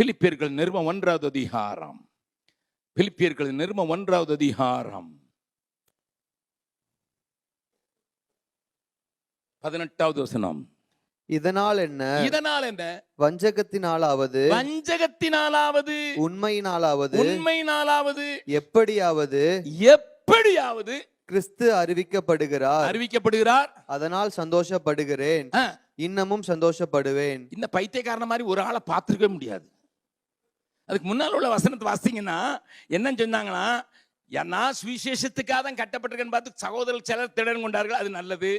பிலிப்பியர்கள் நிறுவம் ஒன்றாவது அதிகாரம். பிலிப்பியர்கள் நிறுவம் ஒன்றாவது அதிகாரம். பதினெட்டாவது வசனம். இதனால் என்ன? இதனால் என்ன? வஞ்சகத்தினாலாவது. வஞ்சகத்தினாலாவது. உண்மையினாலாவது. உண்மையினாலாவது. எப்படியாவது. எப்படியாவது. கிறிஸ்து அறிவிக்கப்படுகிறார். அறிவிக்கப்படுகிறார். அதனால் சந்தோஷப்படுகிறேன். இன்னமும் சந்தோஷப்படுவேன். இந்த பைத்தியக்காரன மாதிரி ஒரு ஆளை பார்த்துருக்கவே முடியாது. அதுக்கு முன்னால் உள்ள வசனத்தை வாசிங்கன்னா என்னன்னு சொன்னாங்கன்னா நான் சுவிசேஷத்துக்காக தான் கட்டப்பட்டிருக்கேன்னு பார்த்து சகோதரர் சிலர் திடன் கொண்டார்கள் அது நல்லது.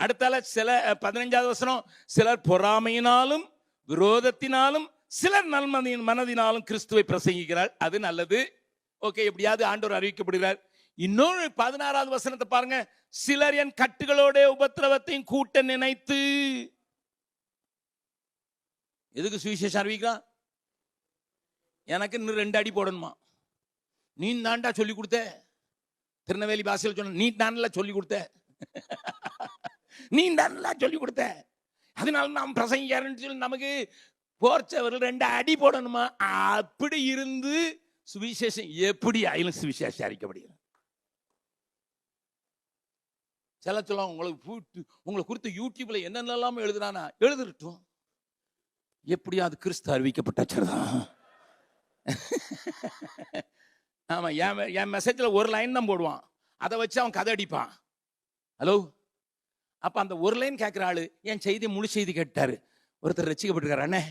அடுத்தால சில பதினஞ்சாவது வசனம் சிலர் பொறாமையினாலும் விரோதத்தினாலும் சிலர் நன்மதியின் மனதினாலும் கிறிஸ்துவை பிரசங்கிக்கிறார் அது நல்லது. ஓகே எப்படியாவது ஆண்டவர் அறிவிக்கப்படுகிறார். இன்னொரு பதினாறாவது வசனத்தை பாருங்க சிலர் என் கட்டுகளோட உபத்திரவத்தையும் கூட்ட நினைத்து. எதுக்கு சுவிசேஷம் அறிவிக்கலாம் எனக்கு இன்னும் ரெண்டு அடி போடணுமா? நீ தாண்டா சொல்லி கொடுத்த? திருநெல்வேலி பாஷையில் சொன்ன நீ தானல சொல்லி கொடுத்த? நீ தானல சொல்லி கொடுத்த? அதனால நாம் பிரசங்கிக்காரன்னு சொல்லி நமக்கு போர்ச்சவர்கள் ரெண்டு அடி போடணுமா? அப்படி இருந்து சுவிசேஷம் எப்படி ஆயிலும் சுவிசேஷம் அறிக்கப்படுகிறது சில சொல்லுவாங்க உங்களுக்கு உங்களை குறித்து யூடியூப்ல என்னென்னலாம் எழுதுறானா? எழுதிருட்டும். எப்படியாவது கிறிஸ்து அறிவிக்கப்பட்டாச்சுதான் ஆமா என் என் மெசேஜில் ஒரு லைன் தான் போடுவான். அதை வச்சு அவன் கதை அடிப்பான். ஹலோ அப்ப அந்த ஒரு லைன் கேட்குற ஆளு என் செய்தி முழு செய்தி கேட்டாரு ஒருத்தர் ரசிக்கப்பட்டிருக்காரு. அண்ணே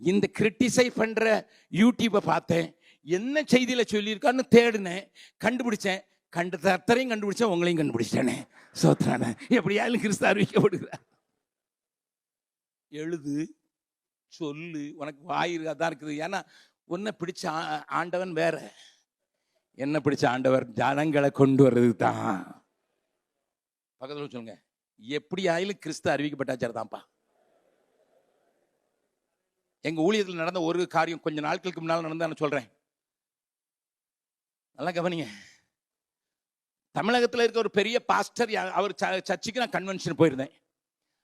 இந்த கிரிட்டிசை பண்ற யூடியூப்பை பார்த்தேன். என்ன செய்தியில சொல்லியிருக்கான்னு தேடினேன். கண்டுபிடிச்சேன். கண்டு தத்தரையும் கண்டுபிடிச்சேன். உங்களையும் கண்டுபிடிச்சிட்டேனே. சோத்ரானே எப்படியாலும் கிறிஸ்து அறிவிக்கப்படுகிறார்? எழுது சொல்லு. உனக்கு வாய் தான் இருக்குது. ஏன்னா உன்னை பிடிச்ச ஆ- ஆண்டவன் வேற. என்ன பிடிச்ச ஆண்டவர் ஜனங்களை கொண்டு வர்றது தான் பக்கத்தில் சொல்லுங்க. எப்படி ஆயிலும் கிறிஸ்து அறிவிக்கப்பட்டாச்சார் தான்ப்பா. எங்க ஊழியத்தில் நடந்த ஒரு காரியம் கொஞ்ச நாட்களுக்கு முன்னால் நடந்தா நான் சொல்றேன். நல்லா கவனிங்க. தமிழகத்தில் இருக்க ஒரு பெரிய பாஸ்டர் அவர் ச- சர்ச்சுக்கு நான் கன்வென்ஷன் போயிருந்தேன்.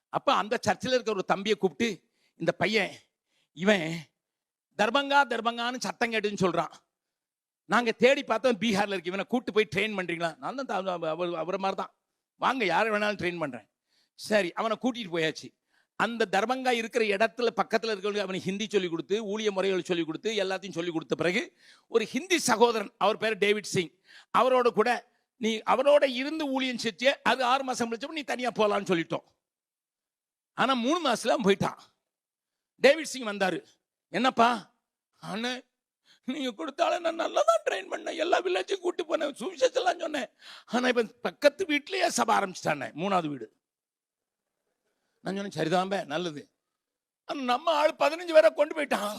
அப்போ அந்த சர்ச்சில் இருக்க ஒரு தம்பியை கூப்பிட்டு இந்த பையன் இவன் தர்பங்கா தர்பங்கான்னு சத்தம் கேட்டுன்னு சொல்கிறான் நாங்கள் தேடி பார்த்தோம் பீகாரில் இருக்கு. இவனை கூட்டு போய் ட்ரெயின் பண்ணுறீங்களா நான் தான் அவர் அவரை மாதிரி தான் வாங்க யாரை வேணாலும் ட்ரெயின் பண்ணுறேன் சரி அவனை கூட்டிகிட்டு போயாச்சு. அந்த தர்பங்கா இருக்கிற இடத்துல பக்கத்தில் இருக்கிறவங்களுக்கு அவனுக்கு ஹிந்தி சொல்லி கொடுத்து ஊழிய முறைகள் சொல்லி கொடுத்து எல்லாத்தையும் சொல்லி கொடுத்த பிறகு ஒரு ஹிந்தி சகோதரன் அவர் பேர் டேவிட் சிங். அவரோட கூட நீ அவரோட இருந்து ஊழியம் செஞ்சு அது ஆறு மாதம் கழிச்சப்ப நீ தனியாக போகலான்னு சொல்லிட்டோம். ஆனால் மூணு மாசத்துல அவன் போயிட்டான். டேவிட் சிங் வந்தாரு. என்னப்பா? அண்ணே நீங்க கொடுத்தாலும் நான் நல்லா தான் ட்ரெயின் பண்ணேன். எல்லா வில்லேஜும் கூட்டி போனேன். சுவிசேஷம்லாம் சொன்னேன். ஆனால் இப்போ பக்கத்து வீட்லேயே சபை ஆரம்பிச்சிட்டானே மூணாவது வீடு. நான் சொன்னேன் சரிதான்பே நல்லது. நம்ம ஆள் பதினஞ்சு பேரை கொண்டு போயிட்டான்.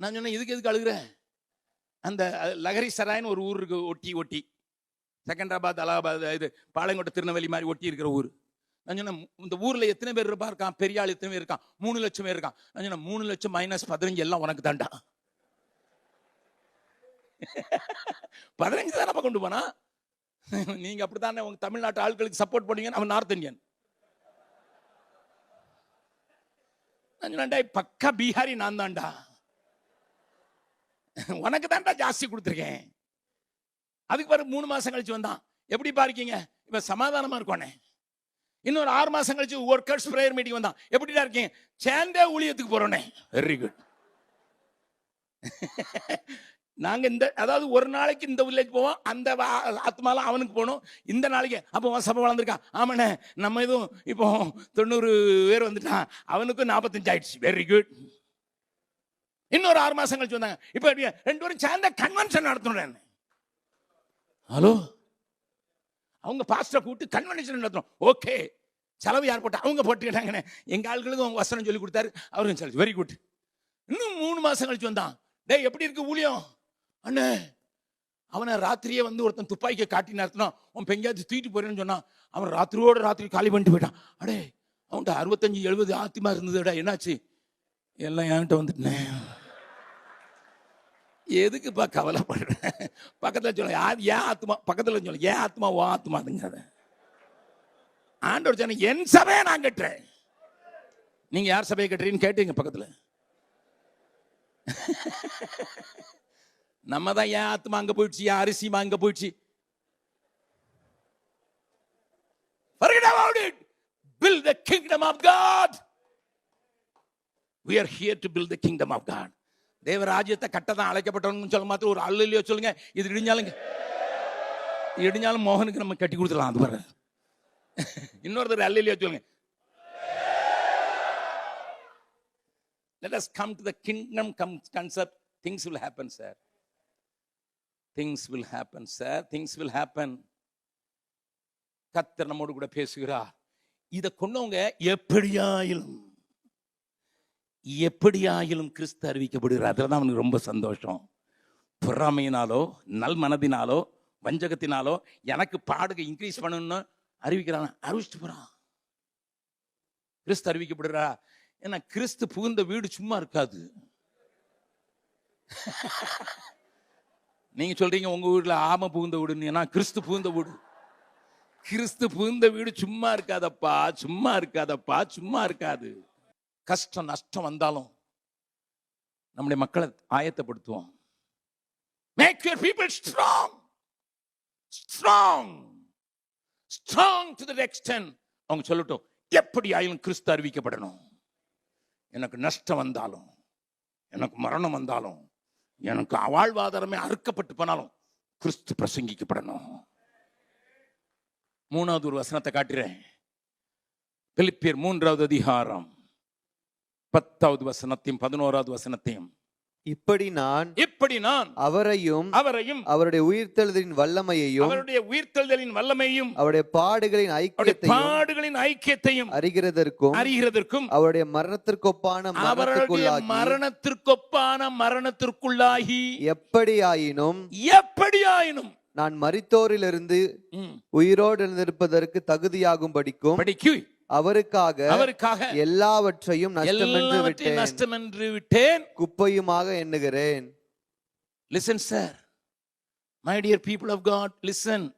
நான் சொன்னேன் இதுக்கு எதுக்கு அழுகுற? அந்த லகரி சராய்னு ஒரு ஊர் இருக்கு ஒட்டி ஒட்டி. செகண்டராபாத் அலகாபாத் இது பாளையங்கோட்டை திருநெல்வேலி மாதிரி ஒட்டி இருக்கிற ஊர். நான் சொன்னேன் இந்த ஊர்ல எத்தனை பேர் இருப்பா? இருக்கான். பெரிய ஆள் எத்தனை பேர் இருக்கான்? மூணு லட்சம் பேர் இருக்கான். நான் சொன்னேன் மூணு லட்சம் மைனஸ் பதினஞ்சு எல்லாம் உனக்கு தாண்டா பதினஞ்சு தானப்பா கொண்டு போனா? நீங்க அப்படித்தானே உங்க தமிழ்நாட்டு ஆட்களுக்கு சப்போர்ட் பண்ணீங்கன்னு அவன் நார்த் இந்தியன் நான் சொன்னேன் பக்கா பீகாரி நான் தான்டா. உனக்கு தான்டா ஜாஸ்தி கொடுத்துருக்கேன். அதுக்கு பிறகு மூணு மாசம் கழிச்சு வந்தான். எப்படி பாருக்கீங்க இப்ப சமாதானமா இருக்கோனே. இன்னொரு ஆறு மாதம் கழிச்சு ஒர்க்கர்ஸ் ப்ரேயர் மீட்டிங் வந்தான். எப்படிடா இருக்கீங்க சேர்ந்தே ஊழியத்துக்கு போறோனே வெரி குட் நாங்க இந்த அதாவது ஒரு நாளைக்கு இந்த வில்லேஜ் போவோம் அந்த ஆத்மாலாம் அவனுக்கு போகணும். இந்த நாளைக்கு அப்போ உன் சபை வளர்ந்துருக்கான். ஆமாண்ணே நம்ம இதுவும் இப்போ தொண்ணூறு பேர் வந்துட்டான். அவனுக்கும் நாற்பத்தஞ்சு ஆயிடுச்சு. வெரி குட் இன்னொரு ஆறு மாதம் கழிச்சு வந்தாங்க. இப்போ ரெண்டு பேரும் சேர்ந்த கன்வென்ஷன் நடத்தணும் ஹலோ அவங்க பாஸ்டரை கூப்பிட்டு கன்வென்ஷன் நடத்தணும். ஓகே செலவு யார் போட்டா? அவங்க போட்டுக்கிட்டாங்கண்ணே. எங்கள் ஆள்களுக்கும் அவங்க வசனம் சொல்லி கொடுத்தாரு. அவரும் சொல்லி வெரி குட் இன்னும் மூணு மாதம் கழிச்சு வந்தான். டேய் எப்படி இருக்கு ஊழியம்? அண்ணே அவனை ராத்திரியே வந்து ஒருத்தன் துப்பாக்கியை காட்டி நடத்தினான் அவன் பெங்காச்சு தூக்கிட்டு போறேன்னு சொன்னான். அவன் ராத்திரியோட ராத்திரி காலி பண்ணிட்டு போயிட்டான். அடே அவன்கிட்ட அறுபத்தஞ்சு எழுபது ஆத்திமா இருந்ததுடா என்னாச்சு? எல்லாம் என்கிட்ட வந்துட்டேன். எதுக்குப்பா கவலைப்படுறேன் பக்கத்தில் சொல்ல யார் ஏன் ஆத்மா பக்கத்தில் சொல்ல ஏன் ஆத்மா ஓ ஆத்மாதுங்கிறத ஆண்டவர் சொன்ன என் சபையை நான் கட்டுறேன். நீங்கள் யார் சபையை கட்டுறீன்னு கேட்டீங்க பக்கத்தில். நம்ம தான் ஏன் ஆத்மா அங்கே போயிடுச்சு? ஏன் அரிசிமா அங்கே போயிடுச்சு? Forget about it. Build the kingdom of God. We are here to build the kingdom of God. தேவராஜ்யத்தை கட்டதான் அழைக்கப்பட்டவங்க சொல்ல மாத்திரம் ஒரு அல்லையோ சொல்லுங்க. இது இடிஞ்சாலும் இடிஞ்சாலும் மோகனுக்கு நம்ம கட்டி கொடுத்துடலாம் அது பாரு இன்னொருத்தர் அல்லையோ சொல்லுங்க. Let us come to the kingdom come concept. Things will happen sir. Things will happen sir. Things will happen. கத்தர் நம்மோடு கூட பேசுகிறார். இதை கொண்டவங்க எப்படியாயிலும் எப்படியாயிலும் கிறிஸ்து அறிவிக்கப்படுகிறார். அதில் தான் அவனுக்கு ரொம்ப சந்தோஷம். பொறாமையினாலோ நல் மனதினாலோ வஞ்சகத்தினாலோ எனக்கு பாடுக இன்க்ரீஸ் பண்ணணும்னு அறிவிக்கிறான். அறிவிச்சுட்டு போகிறான் கிறிஸ்து அறிவிக்கப்படுறா? ஏன்னா கிறிஸ்து புகுந்த வீடு சும்மா இருக்காது. நீங்க சொல்றீங்க உங்க வீட்டில் ஆம புகுந்த வீடுன்னு. ஏன்னா கிறிஸ்து புகுந்த வீடு. கிறிஸ்து புகுந்த வீடு சும்மா இருக்காதப்பா சும்மா இருக்காதப்பா சும்மா இருக்காது. கஷ்டம் நஷ்டம் வந்தாலும் நம்முடைய மக்களை ஆயத்தப்படுத்துவோம். Make your people strong strong strong to the extent அவங்க சொல்லட்டும் எப்படி ஆயிலும் கிறிஸ்து அறிவிக்கப்படணும். எனக்கு நஷ்டம் வந்தாலும் எனக்கு மரணம் வந்தாலும் எனக்கு வாழ்வாதாரமே அறுக்கப்பட்டு போனாலும் கிறிஸ்து பிரசங்கிக்கப்படணும். மூணாவது ஒரு வசனத்தை காட்டுறேன். பிலிப்பியர் மூன்றாவது அதிகாரம். பத்தாவது வசனத்தையும் பதினோராவது வசனத்தையும். இப்படி நான் இப்படி நான் அவரையும் அவரையும் அவருடைய உயிர்த்தெழுதலின் வல்லமையையும் அவருடைய உயிர்த்தெழுதலின் வல்லமையும் அவருடைய பாடுகளின் ஐக்கியத்தையும் பாடுகளின் ஐக்கியத்தையும் அறிகிறதற்கும் அறிகிறதற்கும் அவருடைய மரணத்திற்கொப்பான அவருடைய மரணத்திற்கொப்பான மரணத்திற்குள்ளாகி எப்படியாயினும் எப்படியாயினும் நான் மரித்தோரிலிருந்து உயிரோடு எழுந்திருப்பதற்கு தகுதியாகும் படிக்கும் படிக்கு அவருக்காக அவருக்காக எல்லாவற்றையும் விட்டேன். நஷ்டம் என்று விட்டேன். குப்பையுமாக எண்ணுகிறேன். Listen sir my dear people of God listen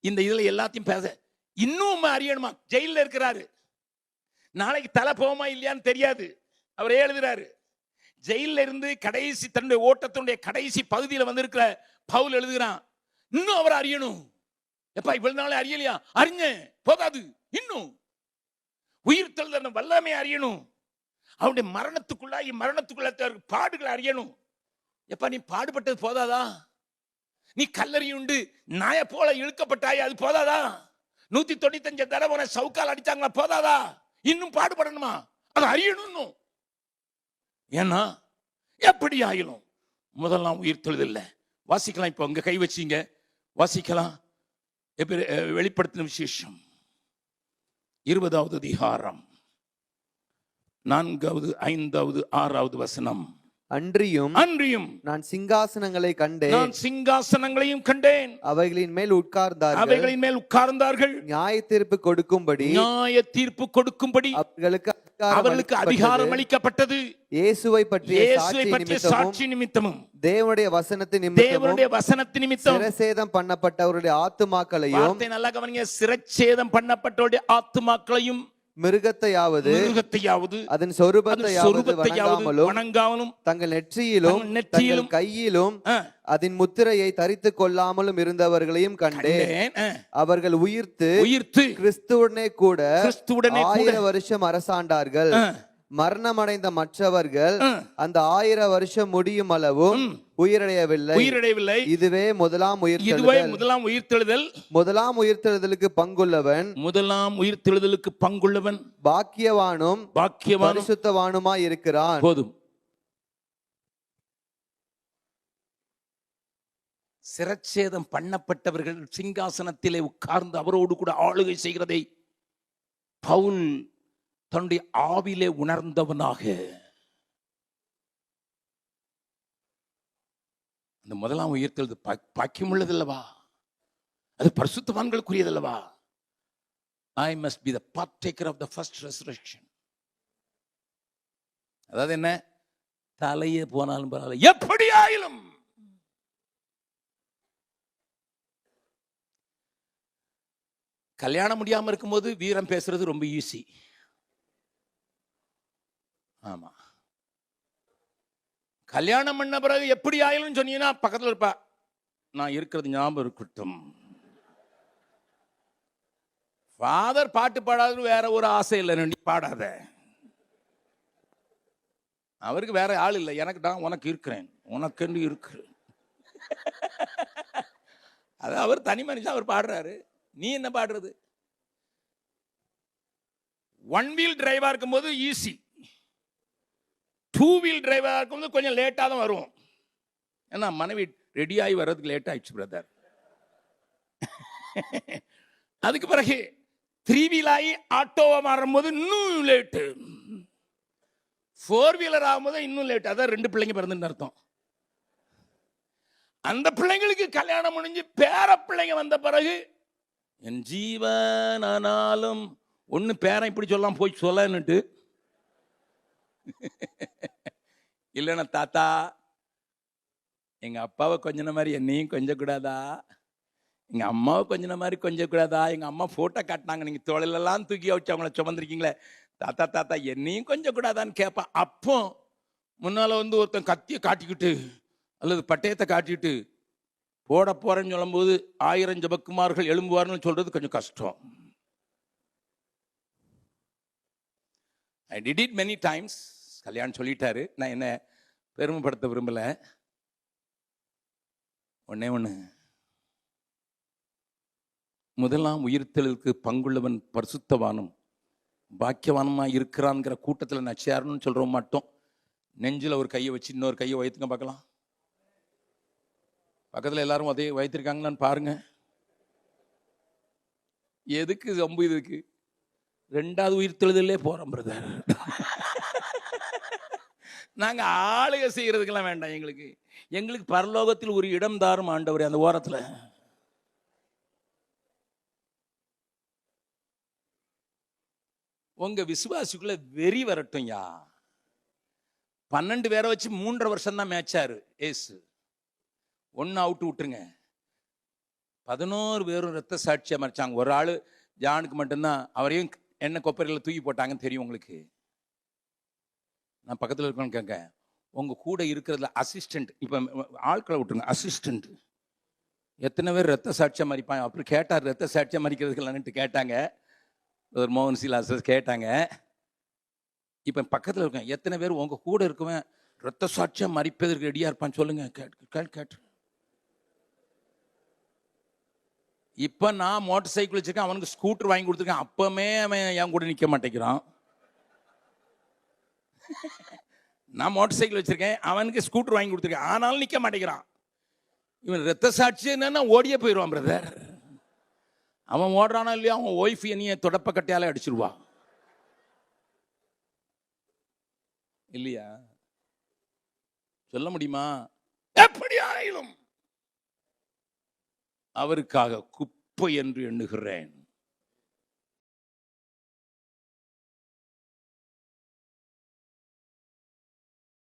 இந்த இதுல எல்லாத்தையும் பேச. இன்னும் அறியணுமா? ஜெயில்ல இருக்கிறாரு. நாளைக்கு தலை போகுமா இல்லையான்னு தெரியாது. அவர் எழுதுறாரு. ஜெயில்ல இருந்து கடைசி தன்னுடைய ஓட்டத்தினுடைய கடைசி பகுதியில் வந்திருக்கிற பவுல் எழுதுகிறான். இன்னும் அவர் அறியணும். எப்பா இவ்வளவு நாள் அறியலையா? அறிஞ்சேன் போதாது இன்னும். உயிர் தழுதன வல்லமை அறியணும். அவனுடைய மரணத்துக்குள்ளாகி மரணத்துக்குள்ள பாடுகளை அறியணும். எப்பா நீ பாடுபட்டது போதாதா? நீ கல்லறி உண்டு நாய போல இழுக்கப்பட்டாய் அது போதாதா? நூத்தி தொண்ணூத்தஞ்சு தடவை சவுக்கால் அடிச்சாங்களா போதாதா? இன்னும் பாடுபடணுமா? அதை அறியணும் இன்னும். ஏன்னா எப்படி ஆயிலும் முதல்லாம் உயிர் தொழுதில்ல. வாசிக்கலாம் இப்போ உங்க கை வச்சீங்க. வாசிக்கலாம். வெளிப்படுத்தின விசேஷம். இருபதாவது அதிகாரம். நான்காவது ஐந்தாவது ஆறாவது வசனம். அன்றியும் அன்றியும் நான் சிங்காசனங்களை கண்டேன். நான் சிங்காசனங்களையும் கண்டேன். அவைகளின் மேல் உட்கார்ந்தார்கள். அவைகளின் மேல் உட்கார்ந்தார்கள். நியாய தீர்ப்பு கொடுக்கும்படி நியாய தீர்ப்பு கொடுக்கும்படி அவர்களுக்கு அவர்களுக்கு அதிகாரம் அளிக்கப்பட்டது. இயேசுவை பற்றிய இயேசுவை பற்றிய சாட்சி நிமித்தமும் தேவனுடைய வசனத்தின் நிமித்தமும் தேவனுடைய வசனத்து நிமித்தம் சிரசேதம் பண்ணப்பட்டவருடைய ஆத்துமாக்களையும் நல்லா கவனிங்க சிரச்சேதம் பண்ணப்பட்டோடைய ஆத்துமாக்களையும் மிருகத்தையாவது மிருகத்தையாவது அதன் சொரூபத்தையாவது வணங்காமலும் தங்கள் நெற்றியிலும் நெற்றியிலும், கையிலும் அதன் முத்திரையை தரித்துக் கொள்ளாமலும் இருந்தவர்களையும் கண்டேன். அவர்கள் உயிர்த்து உயிர்த்து கிறிஸ்துவுடனே கூட கிறிஸ்துவுடனே ஆயிரம் வருஷம் அரசாண்டார்கள். மரணமடைந்த மற்றவர்கள் அந்த ஆயிரம் வருஷம் முடியும் அளவும். உயிரடையவில்லை உயிரிழவில்லை இதுவே முதலாம் இதுவே உயிர்த்தெழுதல் முதலாம் உயிர்த்தெழுதல். முதலாம் உயிர்த்தெழுதலுக்கு பங்குள்ளவன். முதலாம் உயிர்த்தெழுதலுக்கு பங்குள்ளவன். பாக்கியவானும் பாக்கியவானும் பரிசுத்தவானுமாய் இருக்கிறான். போதும். சிரச்சேதம் பண்ணப்பட்டவர்கள் சிங்காசனத்திலே உட்கார்ந்து அவரோடு கூட ஆளுகை செய்கிறதை பவுல் தன்னுடைய ஆவிலே உணர்ந்தவனாக. அந்த முதலாம் உயிர்த்தெழுது பாக்கியம் உள்ளதல்லவா அது பரிசுத்தவான்களுக்குரியதல்லவா? I must be the partaker of the first resurrection அதாவது என்ன? தலையே போனாலும் பரவாயில்ல. எப்படி ஆயிலும் கல்யாணம் முடியாம இருக்கும்போது வீரம் பேசுறது ரொம்ப ஈஸி ஆமாம் கல்யாணம் பண்ண பிறகு எப்படி ஆயிலும் சொன்னீங்கன்னா பக்கத்தில் இருப்பா நான் இருக்கிறது ஞாபகம் இருக்கட்டும். ஃபாதர் பாட்டு பாடாது வேற ஒரு ஆசை இல்லை நீ பாடாத. அவருக்கு வேற ஆள் இல்லை. எனக்கு தான் உனக்கு இருக்கிறேன். உனக்கென்று இருக்கு. அது அவர் தனி மனுஷன் அவர் பாடுறாரு. நீ என்ன பாடுறது? ஒன் வீல் டிரைவா இருக்கும்போது ஈஸி டூ வீல் டிரைவா இருக்கும்போது கொஞ்சம் லேட்டாக தான் வருவோம். ஏன்னா மனைவி ரெடி ஆகி வர்றதுக்கு லேட் ஆயிடுச்சு பிரதர் அதுக்கு பிறகு த்ரீ வீல் ஆகி ஆட்டோவை மாறும்போது இன்னும் லேட்டு ஃபோர் வீலர் ஆகும்போது இன்னும் லேட் அதான் ரெண்டு பிள்ளைங்க பிறந்துன்னு அர்த்தம். அந்த பிள்ளைங்களுக்கு கல்யாணம் முடிஞ்சு பேர பிள்ளைங்க வந்த பிறகு என் ஜீவன் ஆனாலும் ஒன்று பேரன் இப்படி சொல்லலாம் போய் சொல்லன்னுட்டு இல்லைன்னா தாத்தா எங்கள் அப்பாவை கொஞ்சின மாதிரி என்னையும் கொஞ்சக்கூடாதா? எங்கள் அம்மாவை கொஞ்சின மாதிரி கொஞ்சம் கூடாதா அம்மா ஃபோட்டோ காட்டினாங்க. நீங்கள் தோளிலெல்லாம் தூக்கி வச்சு அவங்கள சுமந்துருக்கீங்களே. தாத்தா தாத்தா என்னையும் கொஞ்சக்கூடாதான்னு கேட்பான் அப்போ முன்னால வந்து ஒருத்தன் கத்தியை காட்டிக்கிட்டு அல்லது பட்டயத்தை காட்டிக்கிட்டு போட போகிறேன்னு சொல்லும்போது ஆயிரம் ஜபக்குமார்கள் எழும்புவார்னு சொல்கிறது கொஞ்சம் கஷ்டம். I did it many times கல்யாணம் சொல்லிட்டாரு. நான் என்ன பெருமைப்படுத்த விரும்பல. ஒன்னே ஒன்று முதலாம் உயிர்த்தலுக்கு பங்குள்ளவன் பரிசுத்தவானும் பாக்கியவானமாக இருக்கிறான்ங்கிற கூட்டத்தில் நான் சேரணும்னு சொல்றோம் மட்டும். நெஞ்சில் ஒரு கையை வச்சு இன்னொரு கையை வைத்துங்க பார்க்கலாம். பக்கத்தில் எல்லாரும் அதே வைத்திருக்காங்களான்னு பாருங்க. எதுக்கு ரொம்ப இதுக்கு? ரெண்டாவது உயிர் தெழுதலே போகிறோம் பிரதர் நாங்கள் ஆளுக செய்கிறதுக்கெல்லாம் வேண்டாம் எங்களுக்கு. எங்களுக்கு பரலோகத்தில் ஒரு இடம் தாரும் ஆண்டவர் அந்த ஓரத்தில். உங்கள் விசுவாசிக்குள்ள வெறி வரட்டும் யா. பன்னெண்டு பேரை வச்சு மூன்றரை வருஷம் தான் மேட்சாரு ஏசு. ஒன்று அவுட்டு விட்டுருங்க. பதினோரு பேரும் ரத்த சாட்சியாக மறைச்சாங்க. ஒரு ஆள் ஜானுக்கு மட்டும்தான் அவரையும் என்ன கொப்பரையில் தூக்கி போட்டாங்கன்னு தெரியும் உங்களுக்கு? நான் பக்கத்தில் இருக்கணும்னு கேட்க உங்கள் கூட இருக்கிறதுல அசிஸ்டண்ட் இப்போ ஆட்களை விட்டுருங்க அசிஸ்டண்ட் எத்தனை பேர் ரத்த சாட்சியம் மறிப்பாங்க? அப்புறம் கேட்டார் ரத்த சாட்சியம் மறிக்கிறதுக்கெல்லாம்ட்டு கேட்டாங்க. ஒரு மோகன் சீலாசஸ் கேட்டாங்க. இப்போ பக்கத்தில் இருக்கேன். எத்தனை பேர் உங்கள் கூட இருக்கவன் ரத்த சாட்சியம் மறிப்பதற்கு ரெடியாக இருப்பான்னு சொல்லுங்கள் கேட்டு கேட்டு கேட்டு இப்போ நான் மோட்டார் சைக்கிள் வச்சுருக்கேன் அவனுக்கு ஸ்கூட்டர் வாங்கி கொடுத்துருக்கேன். அப்பமே அவன் என் கூட நிற்க மாட்டேங்கிறான். நான் மோட்டார் சைக்கிள் வச்சுருக்கேன் அவனுக்கு ஸ்கூட்டர் வாங்கி கொடுத்துருக்கேன். ஆனாலும் நிற்க மாட்டேங்கிறான். இவன் ரத்த சாட்சி என்னன்னா ஓடியே போயிடுவான் பிரதர் அவன் ஓடுறானா இல்லையா அவன் ஒய்ஃப் என்னைய தொடப்ப கட்டையால் அடிச்சிருவா. இல்லையா? சொல்ல முடியுமா? அவருக்காக குப்பை என்று எண்ணுகிறேன்.